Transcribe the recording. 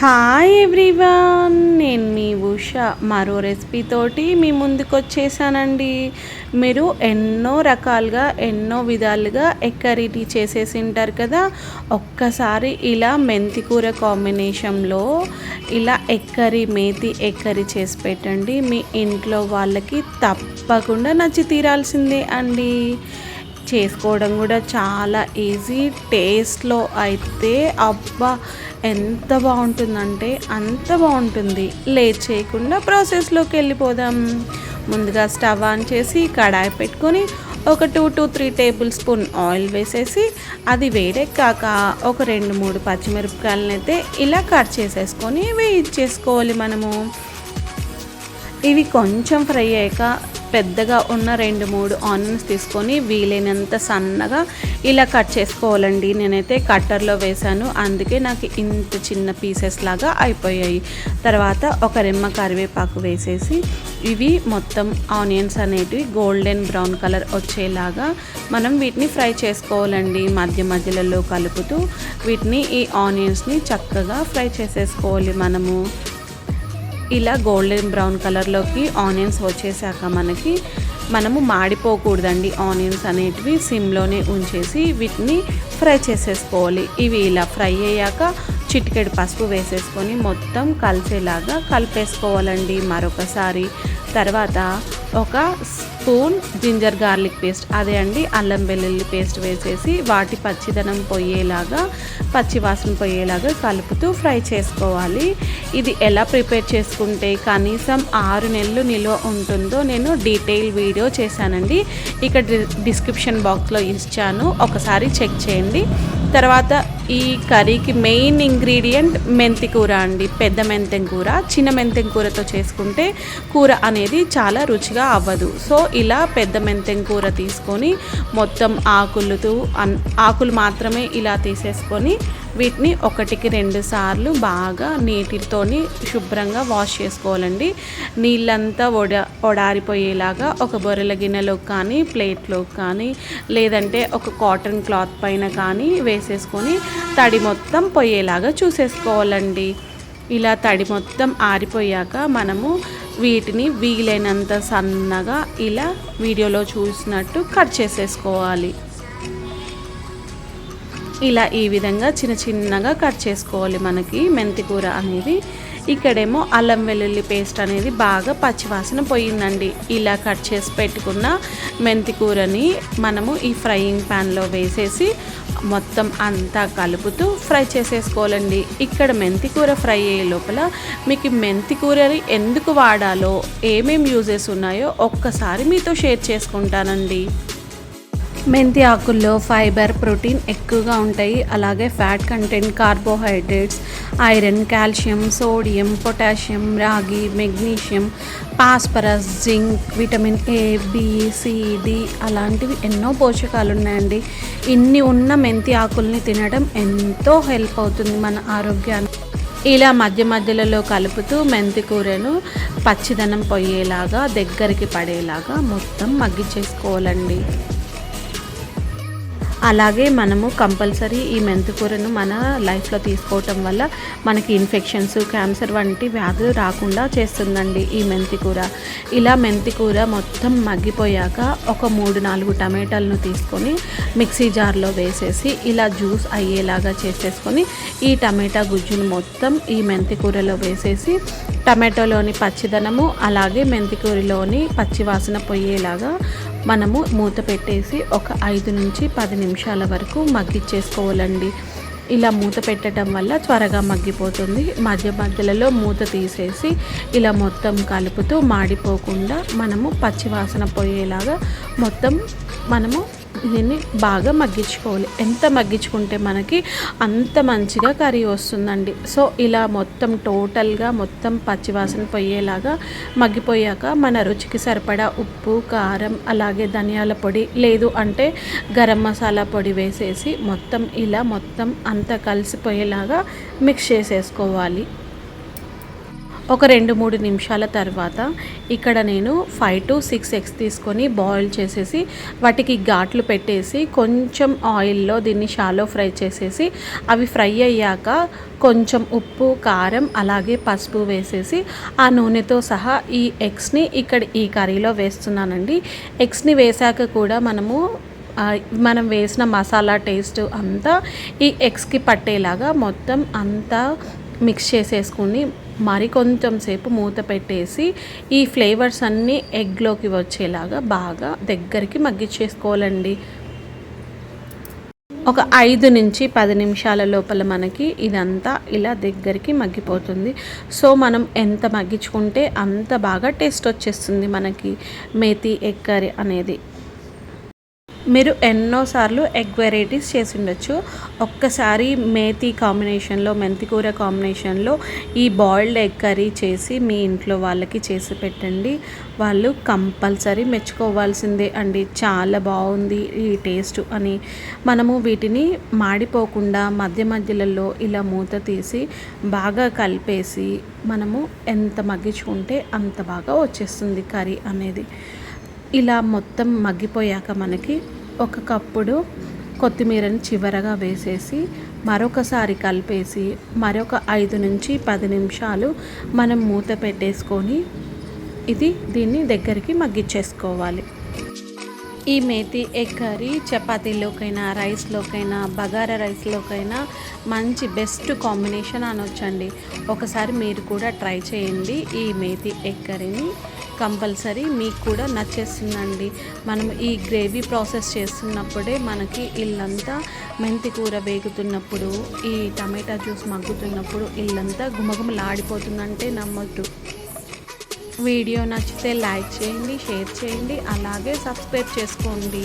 Hi everyone నేను మీ ఉష. మరో రెసిపీతోటి మీ ముందుకు వచ్చేసానండి. మీరు ఎన్నో రకాలుగా ఎన్నో విధాలుగా ఎక్కరిటి చేసేసి ఉంటారు కదా? ఒక్కసారి ఇలా మెంతి కూర కాంబినేషన్లో ఇలా ఎక్కరి మేతి ఎక్కరి చేసి పెట్టండి. మీ ఇంట్లో వాళ్ళకి తప్పకుండా నచ్చి తీరాల్సిందే అండి. చేసుకోవడం కూడా చాలా ఈజీ. టేస్ట్లో అయితే అబ్బా ఎంత బాగుంటుందంటే అంత బాగుంటుంది. లేట్ చేయకుండా ప్రాసెస్లోకి వెళ్ళిపోదాం. ముందుగా స్టవ్ ఆన్ చేసి కడాయి పెట్టుకొని ఒక two to three tablespoon oil వేసేసి అది వేడెక్కాక ఒక రెండు మూడు పచ్చిమిరపకాయలను అయితే ఇలా కట్ చేసేసుకొని వేయించేసుకోవాలి మనము. ఇవి కొంచెం ఫ్రై అయ్యాక పెద్దగా ఉన్న రెండు మూడు ఆనియన్స్ తీసుకొని వీలైనంత సన్నగా ఇలా కట్ చేసుకోవాలండి. నేనైతే కట్టర్లో వేశాను. అందుకే నాకు ఇంత చిన్న పీసెస్ లాగా అయిపోయాయి. తర్వాత ఒక రెమ్మ కరివేపాకు వేసేసి ఇవి మొత్తం ఆనియన్స్ అనేటివి గోల్డెన్ బ్రౌన్ కలర్ వచ్చేలాగా మనం వీటిని ఫ్రై చేసుకోవాలండి. మధ్య మధ్యలలో కలుపుతూ వీటిని ఈ ఆనియన్స్ని చక్కగా ఫ్రై చేసేసుకోవాలి మనము. ఇలా గోల్డెన్ బ్రౌన్ కలర్లోకి ఆనియన్స్ వచ్చేసాక మనకి మనము మాడిపోకూడదండి ఆనియన్స్ అనేటివి సిమ్లోనే ఉంచేసి వీటిని ఫ్రై చేసేసుకోవాలి. ఇవి ఇలా ఫ్రై అయ్యాక చిటికెడు పసుపు వేసేసుకొని మొత్తం కలిసేలాగా కలిపేసుకోవాలండి మరొకసారి. తర్వాత ఒక స్పూన్ జింజర్ గార్లిక్ పేస్ట్ అదే అండి అల్లం వెల్లుల్లి పేస్ట్ వేసేసి వాటి పచ్చిదనం పోయేలాగా పచ్చివాసన పోయేలాగా కలుపుతూ ఫ్రై చేసుకోవాలి. ఇది ఎలా ప్రిపేర్ చేసుకుంటే కనీసం ఆరు నెలలు నిల్వ ఉంటుందో నేను డీటెయిల్ వీడియో చేశానండి. ఇక్కడ డిస్క్రిప్షన్ బాక్స్లో ఇచ్చాను. ఒకసారి చెక్ చేయండి. తర్వాత ఈ కర్రీకి మెయిన్ ఇంగ్రీడియంట్ మెంతి కూర అండి. పెద్ద మెంతెం కూర చిన్న మెంతెం కూరతో చేసుకుంటే కూర అనేది చాలా రుచిగా అవ్వదు. సో ఇలా పెద్ద మెంతెం కూర తీసుకొని మొత్తం ఆకులతో ఆకులు మాత్రమే ఇలా తీసేసుకొని వీటిని ఒకటికి రెండు సార్లు బాగా నీటితోని శుభ్రంగా వాష్ చేసుకోవాలండి. నీళ్ళంతా వడ పొడారిపోయేలాగా ఒక బొరెల గిన్నెలో కానీ ప్లేట్లో కానీ లేదంటే ఒక కాటన్ క్లాత్ పైన కానీ వేసేసుకొని తడి మొత్తం పోయేలాగా చూసేసుకోవాలండి. ఇలా తడి మొత్తం ఆరిపోయాక మనము వీటిని వీలైనంత సన్నగా ఇలా వీడియోలో చూసినట్టు కట్ చేసేసుకోవాలి. ఇలా ఈ విధంగా చిన్న చిన్నగా కట్ చేసుకోవాలి మనకి మెంతికూర అనేది. ఇక్కడేమో అల్లం వెల్లుల్లి పేస్ట్ అనేది బాగా పచ్చివాసన పోయిందండి. ఇలా కట్ చేసి పెట్టుకున్న మెంతి కూరని మనము ఈ ఫ్రైయింగ్ ప్యాన్లో వేసేసి మొత్తం అంతా కలుపుతూ ఫ్రై చేసేసుకోవాలండి. ఇక్కడ మెంతి కూర ఫ్రై అయ్యే లోపల మీకు మెంతి కూరని ఎందుకు వాడాలో ఏమేమి యూజెస్ ఉన్నాయో ఒక్కసారి మీతో షేర్ చేసుకుంటానండి. మెంతి ఆకుల్లో ఫైబర్ ప్రోటీన్ ఎక్కువగా ఉంటాయి. అలాగే fat content carbohydrates iron calcium sodium potassium రాగి magnesium phosphorus zinc vitamin A B C D అలాంటివి ఎన్నో పోషకాలు ఉన్నాయండి ఇన్ని ఉన్న మెంతి ఆకుల్ని తినడం ఎంతో హెల్ప్ అవుతుంది మన ఆరోగ్యానికి. ఇలా మధ్య మధ్యలలో కలుపుతూ మెంతి కూరను పచ్చిదనం పోయేలాగా దగ్గరికి పడేలాగా మొత్తం మగ్గిచ్చేసుకోవాలండి అలాగే మనము కంపల్సరీ ఈ మెంతికూరను మన లైఫ్లో తీసుకోవటం వల్ల మనకి ఇన్ఫెక్షన్స్ క్యాన్సర్ వంటి వ్యాధులు రాకుండా చేస్తుందండి ఈ మెంతికూర ఇలా మెంతికూర మొత్తం మగ్గిపోయాక ఒక మూడు నాలుగు టమాటాలను తీసుకొని మిక్సీ జార్లో వేసేసి ఇలా జ్యూస్ అయ్యేలాగా చేసేసుకొని ఈ టమాటా గుజ్జును మొత్తం ఈ మెంతికూరలో వేసేసి టమాటోలోని పచ్చిదనము అలాగే మెంతికూరిలోని పచ్చివాసన పోయేలాగా మనము మూత పెట్టేసి ఒక ఐదు నుంచి పది నిమిషాల వరకు మగ్గిచ్చేసుకోవాలండి. ఇలా మూత పెట్టడం వల్ల త్వరగా మగ్గిపోతుంది. మధ్య మధ్యలలో మూత తీసేసి ఇలా మొత్తం కలుపుతూ మాడిపోకుండా మనము పచ్చివాసన పోయేలాగా మొత్తం మనము దీన్ని బాగా మగ్గించుకోవాలి. ఎంత మగ్గించుకుంటే మనకి అంత మంచిగా కర్రీ వస్తుందండి. సో ఇలా మొత్తం టోటల్గా మొత్తం పచ్చివాసన పోయేలాగా మగ్గిపోయాక మన రుచికి సరిపడా ఉప్పు కారం అలాగే ధనియాల పొడి లేదు అంటే గరం మసాలా పొడి వేసేసి మొత్తం ఇలా మొత్తం అంతా కలిసిపోయేలాగా మిక్స్ చేసేసుకోవాలి. ఒక రెండు మూడు నిమిషాల తర్వాత ఇక్కడ నేను ఫైవ్ టు సిక్స్ ఎగ్స్ తీసుకొని బాయిల్ చేసేసి వాటికి ఘాట్లు పెట్టేసి కొంచెం ఆయిల్లో దీన్ని షాలో ఫ్రై చేసేసి అవి ఫ్రై అయ్యాక కొంచెం ఉప్పు కారం అలాగే పసుపు వేసేసి ఆ నూనెతో సహా ఈ ఎగ్స్ని ఇక్కడ ఈ కర్రీలో వేస్తున్నానండి. ఎగ్స్ని వేశాక కూడా మనము మనం వేసిన మసాలా టేస్ట్ అంతా ఈ ఎగ్స్కి పట్టేలాగా మొత్తం అంతా మిక్స్ చేసేసుకుని మరి కొంచెం సేపు మూత పెట్టేసి ఈ ఫ్లేవర్స్ అన్నీ ఎగ్లోకి వచ్చేలాగా బాగా దగ్గరికి మగ్గిచ్చేసుకోవాలండి. ఒక ఐదు నుంచి పది నిమిషాల లోపల మనకి ఇదంతా ఇలా దగ్గరికి మగ్గిపోతుంది. సో మనం ఎంత మగ్గించుకుంటే అంత బాగా టేస్ట్ వచ్చేస్తుంది మనకి. మేతి ఎగ్ కర్రీ అనేది మీరు ఎన్నోసార్లు ఎగ్ వెరైటీస్ చేసి ఉండొచ్చు. ఒక్కసారి మేతి కాంబినేషన్లో మెంతికూర కాంబినేషన్లో ఈ బాయిల్డ్ ఎగ్ కర్రీ చేసి మీ ఇంట్లో వాళ్ళకి చేసి పెట్టండి. వాళ్ళు కంపల్సరీ మెచ్చుకోవాల్సిందే అండి. చాలా బాగుంది ఈ టేస్ట్ అని. మనము వీటిని మాడిపోకుండా మధ్య మధ్యలలో ఇలా మూత తీసి బాగా కలిపేసి మనము ఎంత మగ్గించుకుంటే అంత బాగా వచ్చేస్తుంది కర్రీ అనేది. ఇలా మొత్తం మగ్గిపోయాక మనకి ఒక కప్పుడు కొత్తిమీరని చివరగా వేసేసి మరొకసారి కలిపేసి మరొక ఐదు నుంచి పది నిమిషాలు మనం మూత పెట్టేసుకొని ఇది దీన్ని దగ్గరికి మగ్గిచ్చేసుకోవాలి. ఈ మేతి ఎగ్ కర్రీ చపాతీలోకైనా రైస్లోకైనా బగారా రైస్లోకైనా మంచి బెస్ట్ కాంబినేషన్ అనొచ్చండి. ఒకసారి మీరు కూడా ట్రై చేయండి ఈ మేతి ఎగ్ కర్రీని. కంపల్సరీ మీకు కూడా నచ్చేస్తుందండి. మనం ఈ గ్రేవీ ప్రాసెస్ చేస్తున్నప్పుడే మనకి ఇల్లంతా మెంతి కూర వేగుతున్నప్పుడు ఈ టమాటా జ్యూస్ మగ్గుతున్నప్పుడు ఇల్లంతా గుమగుమలాడిపోతుందంటే నమ్మద్దు. వీడియో నచ్చితే లైక్ చేయండి షేర్ చేయండి అలాగే సబ్స్క్రైబ్ చేసుకోండి.